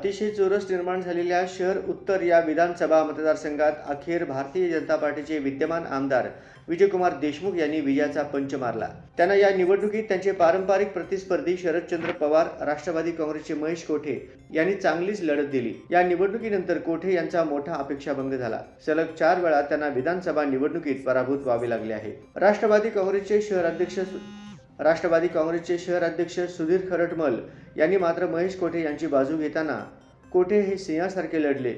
अतिशय चोरस निर्माण झालेल्या शहर उत्तर या विधानसभा मतदारसंघात अखेर भारतीय जनता पार्टीचे विद्यमान आमदार विजयकुमार देशमुख यांनी विजयाचा पंच मारला. त्यांना या निवडणुकीत त्यांचे पारंपरिक प्रतिस्पर्धी शरदचंद्र पवार राष्ट्रवादी काँग्रेसचे महेश कोठे यांनी चांगलीच लढत दिली. या निवडणुकीनंतर कोठे यांचा मोठा अपेक्षाभंग झाला. सलग चार वेळा त्यांना विधानसभा निवडणुकीत पराभूत व्हावे लागले आहे. राष्ट्रवादी काँग्रेसचे शहराध्यक्ष अध्यक्ष राष्ट्रवादी काँग्रेसचे शहर अध्यक्ष सुधीर खरटमल यांनी मात्र महेश कोठे यांची बाजू घेताना कोठे हे सिंहासारखे लढले?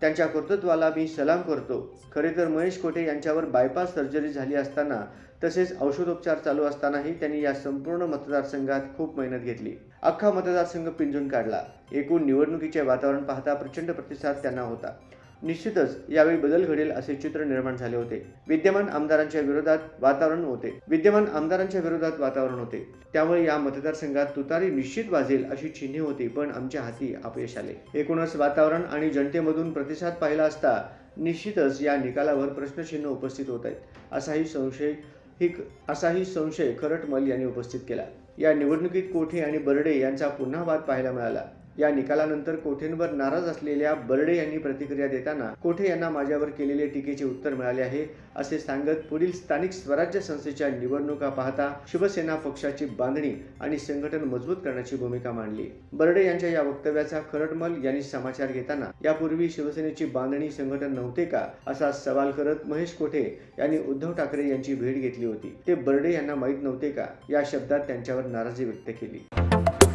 त्यांच्या कर्तृत्वाला मी सलाम करतो. खरे तर महेश कोठे यांच्यावर बायपास सर्जरी झाली असताना तसेच औषधोपचार चालू असतानाही त्यांनी या संपूर्ण मतदारसंघात खूप मेहनत घेतली. अख्खा मतदारसंघ पिंजून काढला. एकूण निवडणुकीचे वातावरण पाहता प्रचंड प्रतिसाद त्यांना होता. निश्चितच यावेळी बदल घडेल असे चित्र निर्माण झाले होते. विद्यमान आमदारांच्या विरोधात वातावरण होते. विद्यमान आमदारांच्या विरोधात वातावरण होते. त्यामुळे या मतदारसंघात तुतारी निश्चित वाजेल अशी चिन्हे होती पण आमच्या हाती अपयश आले. एकूणच वातावरण आणि जनतेमधून प्रतिसाद पाहिला असता निश्चितच या निकालावर प्रश्नचिन्ह उपस्थित होत आहेत. असाही संशय ही असाही संशय खरटमल यांनी उपस्थित केला. या निवडणुकीत कोठे आणि बर्डे यांचा पुन्हा वाद पाहायला मिळाला. या निकालानंतर कोठेंवर नाराज असलेल्या बर्डे यांनी प्रतिक्रिया देताना कोठे यांना माझ्यावर केलेले टीकेचे उत्तर मिळाले आहे असे सांगत पुढील स्थानिक स्वराज्य संस्थेच्या निवडणुका पाहता शिवसेना पक्षाची बांधणी आणि संघटन मजबूत करण्याची भूमिका मांडली. बर्डे यांच्या या वक्तव्याचा खरटमल यांनी समाचार घेताना यापूर्वी शिवसेनेची बांधणी संघटन नव्हते का? असा सवाल करत महेश कोठे यांनी उद्धव ठाकरे यांची भेट घेतली होती. ते बर्डे यांना माहीत नव्हते का? या शब्दात त्यांच्यावर नाराजी व्यक्त केली.